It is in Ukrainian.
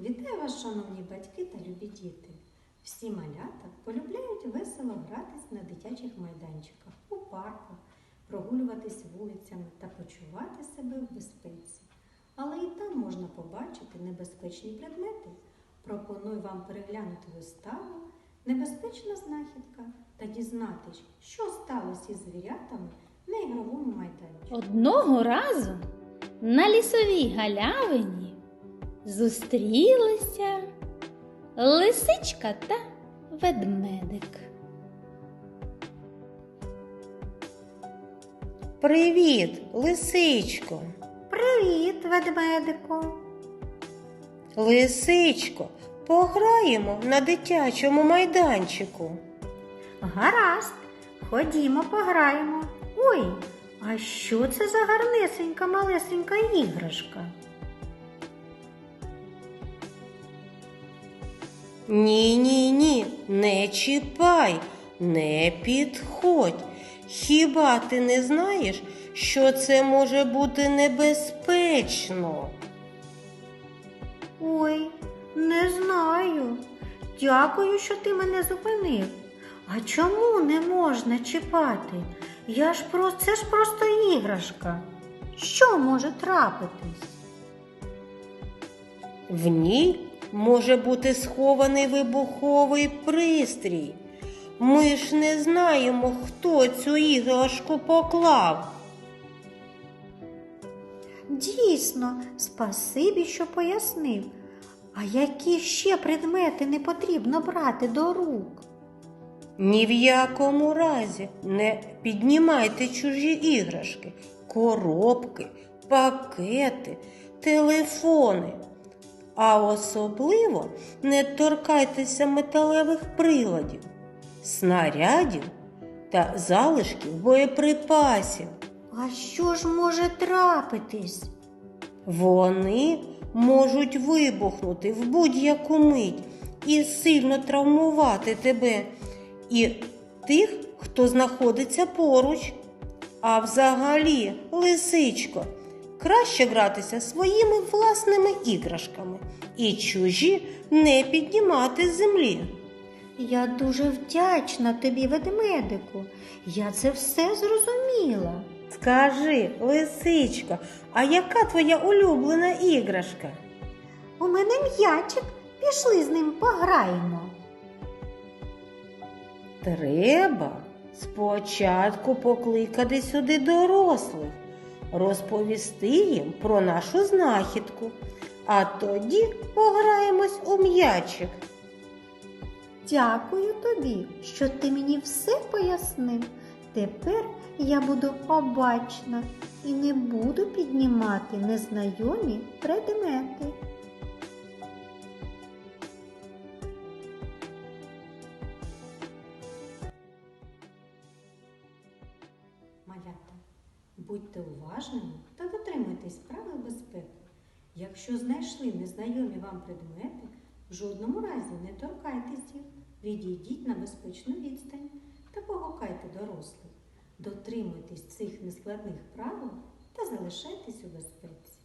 Вітаю вас, шановні батьки та любі діти. Всі малята полюбляють весело гратись на дитячих майданчиках, у парках, прогулюватись вулицями та почувати себе в безпеці. Але і там можна побачити небезпечні предмети. Пропоную вам переглянути виставу Небезпечна знахідка та дізнатись, що сталося із звірятами на ігровому майданчику. Одного разу на лісовій галявині зустрілися лисичка та ведмедик. Привіт, лисичко. Привіт, ведмедику! Лисичко, пограємо на дитячому майданчику. Гаразд, ходімо, пограємо. Ой, а що це за гарнесенька малесенька іграшка? Ні, ні, ні, не чіпай, не підходь. Хіба ти не знаєш, що це може бути небезпечно? Ой, не знаю. Дякую, що ти мене зупинив. А чому не можна чіпати? Я ж про це ж просто іграшка. Що може трапитись? В ній може бути схований вибуховий пристрій. Ми ж не знаємо, хто цю іграшку поклав. Дійсно, спасибі, що пояснив. А які ще предмети не потрібно брати до рук? Ні в якому разі не піднімайте чужі іграшки, коробки, пакети, телефони. А особливо не торкайтеся металевих приладів, снарядів та залишків боєприпасів. А що ж може трапитись? Вони можуть вибухнути в будь-яку мить і сильно травмувати тебе і тих, хто знаходиться поруч. А взагалі, лисичко, краще гратися своїми власними іграшками і чужі не піднімати з землі. Я дуже вдячна тобі, ведмедику. Я це все зрозуміла. Скажи, лисичко, а яка твоя улюблена іграшка? У мене м'ячик, пішли з ним пограємо. Треба спочатку покликати сюди дорослих, розповісти їм про нашу знахідку, а тоді пограємось у м'ячик. Дякую тобі, що ти мені все пояснив. Тепер я буду обачна і не буду піднімати незнайомі предмети. Малята, будьте уважними та дотримуйтесь правил безпеки. Якщо знайшли незнайомі вам предмети, в жодному разі не торкайтесь їх, відійдіть на безпечну відстань та погукайте дорослих. Дотримуйтесь цих нескладних правил та залишайтесь у безпеці.